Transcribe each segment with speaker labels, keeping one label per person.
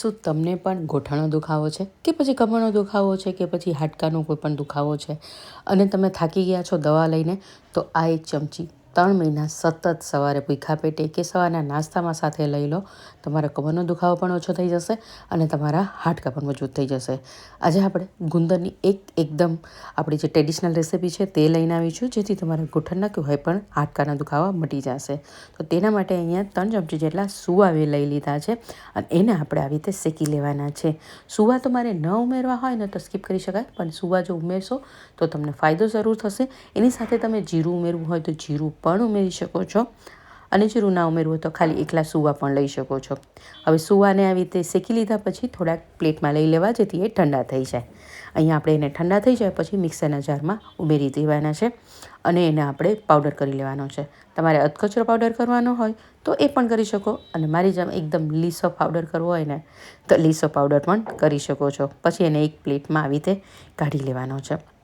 Speaker 1: શું તમને પણ ગોઠણનો દુખાવો છે? કે પછી કમરનો દુખાવો છે? કે પછી હાડકાનો કોઈ પણ દુખાવો છે? અને તમે થાકી ગયા છો દવા લઈને, તો આ એક ચમચી ત્રણ મહિના સતત સવારે ભૂખા પેટે કે સવારના નાસ્તામાં સાથે લઈ લો, તમારા કમરનો દુખાવો પણ ઓછો થઈ જશે અને તમારા હાડકા પણ મજબૂત થઈ જશે. આજે આપણે ગુંદરની એક એકદમ આપણી જે ટ્રેડિશનલ રેસીપી છે તે લઈને આવી છું, જેથી તમારા ઘૂંટણના કે હોય પણ હાડકાના દુખાવા મટી જશે. તો તેના માટે અહીંયા ત્રણ ચમચી જેટલા સુવાવે લઈ લીધા છે અને એને આપણે આવી રીતે શેકી લેવાના છે. સુવા તમારે ન ઉમેરવા હોય ને તો સ્કીપ કરી શકાય, પણ સુવા જો ઉમેરશો તો તમને ફાયદો જરૂર થશે. એની સાથે તમે જીરું ઉમેરવું હોય તો જીરું પણ ઉમેરી શકો છો. અને જો ના ઉમેરવું તો ખાલી એકલા સુવા પણ લઈ શકો છો. હવે સુવાને આવી રીતે શેકી લીધા પછી થોડાક પ્લેટમાં લઈ લેવા જેથી એ ઠંડા થઈ જાય. અહીંયા આપણે એને ઠંડા થઈ જાય પછી મિક્સરના જારમાં ઉમેરી દેવાના છે. અને એને આપણે પાવડર કરી લેવાનો છે. તમારે અધકચરો પાવડર કરવાનો હોય તો એ પણ કરી શકો. અને મારી જેમ એકદમ લીસો પાવડર કરવો હોય ને તો લીસો પાવડર પણ કરી શકો છો. પછી એને એક પ્લેટમાં આવી રીતે કાઢી લેવાનો છે.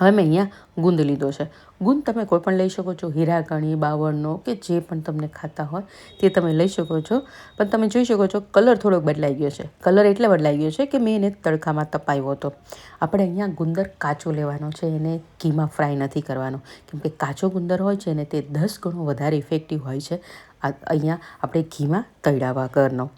Speaker 1: હવે મેં અહીંયા ગુંદ લીધો છે. ગુંદ તમે કોઈ પણ લઈ શકો છો, હીરાકણી, બાવળનો કે જે પણ તમને ખાતા હોય તે તમે લઈ શકો છો. પણ તમે જોઈ શકો છો, કલર થોડોક બદલાઈ ગયો છે. કલર એટલે બદલાઈ ગયો છે કે મેં એને તડકામાં તપાવ્યો હતો. આપણે અહીંયા ગુંદર કાચો લેવાનો છે, એને ઘીમાં ફ્રાય નથી કરવાનો. કેમ કે કાચો ગુંદર હોય છે ને તે દસ ગણો વધારે ઇફેક્ટિવ હોય છે. અહીંયા આપણે ઘીમાં તળાવા કરનો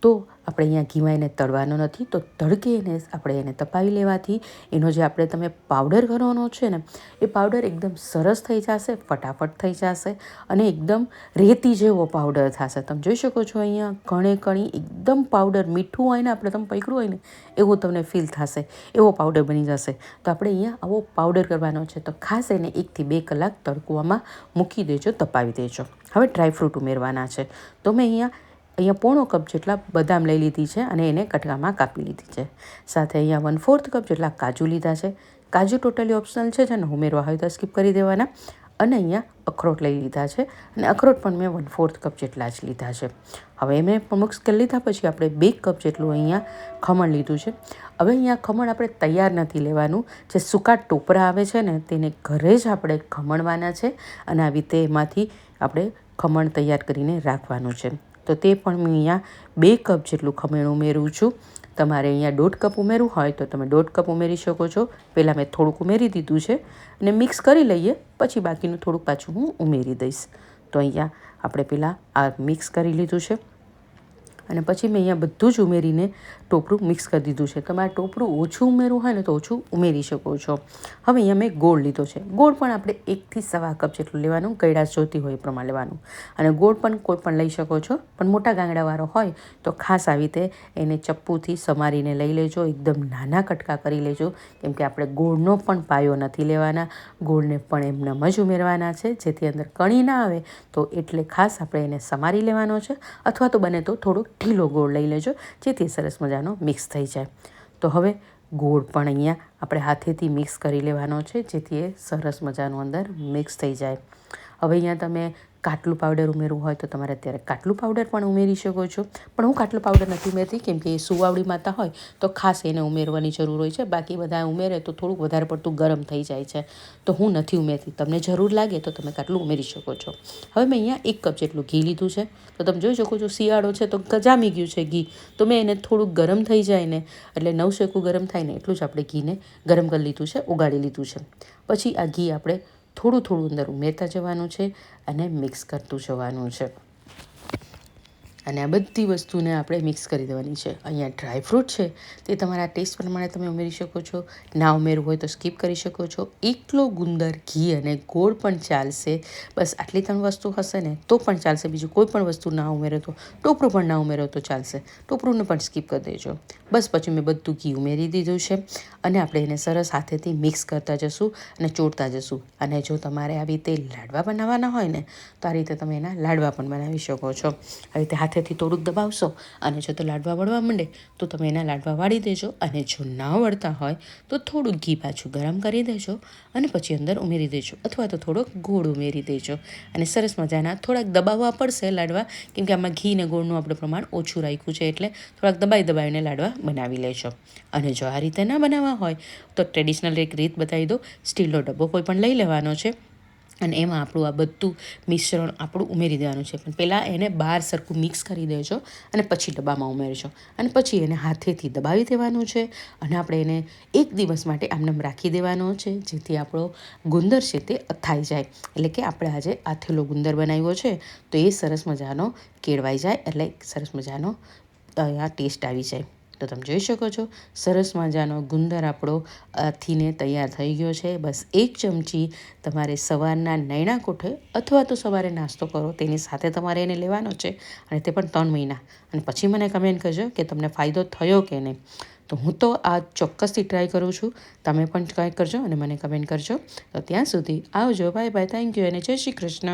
Speaker 1: તો આપણે અહીંયા ઘીમાં એને તળવાનો નથી, તો તડકે એને આપણે એને તપાવી લેવાથી એનો જે આપણે તમે પાવડર કરવાનો છે ને, એ પાવડર એકદમ સરસ થઈ જશે, ફટાફટ થઈ જશે અને એકદમ રેતી જેવો પાવડર થશે. તમે જોઈ શકો છો અહીંયા કણે કણી એકદમ પાવડર મીઠું હોય ને, આપણે તમે પકડ્યું હોય ને, એવું તમને ફીલ થશે, એવો પાવડર બની જશે. તો આપણે અહીંયા આવો પાવડર કરવાનો છે, તો ખાસ એને એકથી બે કલાક તડકવામાં મૂકી દેજો, તપાવી દેજો. હવે ડ્રાયફ્રૂટ ઉમેરવાના છે. તો મેં અહીંયા અહીંયા પોણો કપ જેટલા બદામ લઈ લીધી છે અને એને કટકામાં કાપી લીધી છે. સાથે અહીંયા વન ફોર્થ કપ જેટલા કાજુ લીધા છે. કાજુ ટોટલી ઓપ્શનલ છે જેને ઉમેરવા હોય તો સ્કીપ કરી દેવાના. અને અહીંયા અખરોટ લઈ લીધા છે અને અખરોટ પણ મેં વન ફોર્થ કપ જેટલા જ લીધા છે. હવે મેં મિક્સ કરી લીધા, પછી આપણે બે કપ જેટલું અહીંયા ખમણ લીધું છે. હવે અહીંયા ખમણ આપણે તૈયાર નથી લેવાનું. જે સૂકા ટોપરા આવે છે ને, તેને ઘરે જ આપણે ખમણવાના છે અને આવી રીતે એમાંથી આપણે ખમણ તૈયાર કરીને રાખવાનું છે. તો તે પણ હું અહીંયા બે કપ જેટલું ખમણ ઉમેરું છું. તમારે અહીંયા દોઢ કપ ઉમેરવું હોય તો તમે દોઢ કપ ઉમેરી શકો છો. પહેલાં મેં થોડુંક ઉમેરી દીધું છે અને મિક્સ કરી લઈએ, પછી બાકીનું થોડુંક પાછું હું ઉમેરી દઈશ. તો અહીંયા આપણે પહેલાં આ મિક્સ કરી લીધું છે. અને પછી મેં અહીંયા બધું જ ઉમેરીને ટોપરું મિક્સ કરી દીધું છે. તમારે ટોપરું ઓછું ઉમેરવું હોય ને તો ઓછું ઉમેરી શકો છો. હવે અહીંયા મેં ગોળ લીધો છે. ગોળ પણ આપણે એકથી સવા કપ જેટલું લેવાનું ગળાશ જોતી હોય એ પ્રમાણે લેવાનું. અને ગોળ પણ કોઈ પણ લઈ શકો છો, પણ મોટા ગાંગડાવાળો હોય તો ખાસ આવી રીતે એને ચપ્પુથી સમારીને લઈ લેજો, એકદમ નાના કટકા કરી લેજો, કેમ કે આપણે ગોળનો પણ પાયો નથી લેવાના. ગોળને પણ એમનામ જ ઉમેરવાના છે. જેથી અંદર કણી ના આવે તો એટલે ખાસ આપણે એને સમારી લેવાનો છે. અથવા તો બને તો થોડુંક ઢીલો ગોળ લઈ લેજો, જેથી સરસ મજાનો મિક્સ થઈ જાય. તો હવે ગોળ પણ અહીંયા આપણે હાથેથી મિક્સ કરી લેવાનો છે, જેથી એ સરસ મજાનું અંદર મિક્સ થઈ જાય. હવે અહીંયા તમે કાટલું પાવડર ઉમેરવું હોય તો તમારે અત્યારે કાટલું પાવડર પણ ઉમેરી શકો છો. પણ હું કાટલું પાવડર નથી ઉમેરતી, કેમ કે એ સુવાવડી માતા હોય તો ખાસ એને ઉમેરવાની જરૂર હોય છે. બાકી બધા ઉમેરે તો થોડુંક વધારે પડતું ગરમ થઈ જાય છે. તો હું નથી ઉમેરતી. તમને જરૂર લાગે તો તમે કાટલું ઉમેરી શકો છો. હવે મેં અહીંયા એક કપ જેટલું ઘી લીધું છે. તો તમે જોઈ શકો છો શિયાળો છે તો જામી ગયું છે ઘી. તો મેં એને થોડુંક ગરમ થઈ જાય ને, એટલે નવશેકું ગરમ થાય ને એટલું જ આપણે ઘીને ગરમ કરી લીધું છે, ઉગાડી લીધું છે. પછી આ ઘી આપણે થોડું થોડું અંદર ઉમેરતા જવાનું છે અને મિક્સ કરતું જવાનું છે. અને આ બધી વસ્તુને આપણે મિક્સ કરી દેવાની છે. અહીંયા ડ્રાયફ્રૂટ છે, તે તમારા ટેસ્ટ પ્રમાણે તમે ઉમેરી શકો છો. ના ઉમેરવું હોય તો સ્કીપ કરી શકો છો. એકલો ગુંદર, ઘી અને ગોળ પણ ચાલશે. બસ આટલી ત્રણ વસ્તુ હશે ને, તો પણ ચાલશે. બીજું કોઈ પણ વસ્તુ ના ઉમેરો તો, ટોપરું પણ ના ઉમેરો તો ચાલશે. ટોપરુંને પણ સ્કીપ કરી દેજો. બસ પછી મેં બધું ઘી ઉમેરી દીધું છે અને આપણે એને સરસ હાથેથી મિક્સ કરતા જશું અને ચોળતા જશું. અને જો તમારે આવી રીતે લાડવા બનાવવાના હોય ને, તો આ રીતે તમે એના લાડવા પણ બનાવી શકો છો. આવી રીતે હાથેથી થોડુંક દબાવશો અને જો તો લાડવા વળવા માંડે, તો તમે એના લાડવા વાળી દેજો અને જો ના વળતા હોય, તો થોડુંક ઘી પાછું ગરમ કરી દેજો અને પછી અંદર ઉમેરી દેજો અથવા તો થોડોક ગોળ ઉમેરી દેજો. અને સરસ મજાના થોડાક દબાવવા પડશે લાડવા, કેમ કે આમાં ઘી ને ગોળનું આપણે પ્રમાણ ઓછું રાખ્યું છે એટલે થોડાક દબાઈ દબાવીને લાડવા બનાવી લેજો. અને જો આ રીતે ના બનાવવા હોય, તો ટ્રેડિશનલ એક રીત બતાવી દો સ્ટીલનો ડબ્બો કોઈ પણ લઈ લેવાનો છે. અને એમાં આપણું આ બધું મિશ્રણ આપણું ઉમેરી દેવાનું છે. પણ પહેલાં એને બહાર સરખું મિક્સ કરી દેજો અને પછી ડબ્બામાં ઉમેરજો. અને પછી એને હાથેથી દબાવી દેવાનું છે અને આપણે એને એક દિવસ માટે આમનામ રાખી દેવાનો છે, જેથી આપણો ગુંદર છે તે અથાઈ જાય. એટલે કે આપણે આજે આથેલો ગુંદર બનાવ્યો છે, તો એ સરસ મજાનો કેળવાઈ જાય એટલે સરસ મજાનો ટેસ્ટ આવી જાય. તો તમે જોઈ શકો છો, સરસ મજાનો ગુંદર આપણો આથીને તૈયાર થઈ ગયો છે. બસ એક ચમચી તમારે સવારના નૈણા કોઠે અથવા તો સવારે નાસ્તો કરો, તેની સાથે તમારે એને લેવાનો છે અને તે પણ ત્રણ મહિના. અને પછી મને કમેન્ટ કરજો કે તમને ફાયદો થયો કે નહીં. તો હું તો આ ચોક્કસથી ટ્રાય કરું છું. તમે પણ ટ્રાય કરજો અને મને કમેન્ટ કરજો. તો ત્યાં સુધી આવજો. બાય બાય થેન્ક યુ અને જય શ્રી કૃષ્ણ.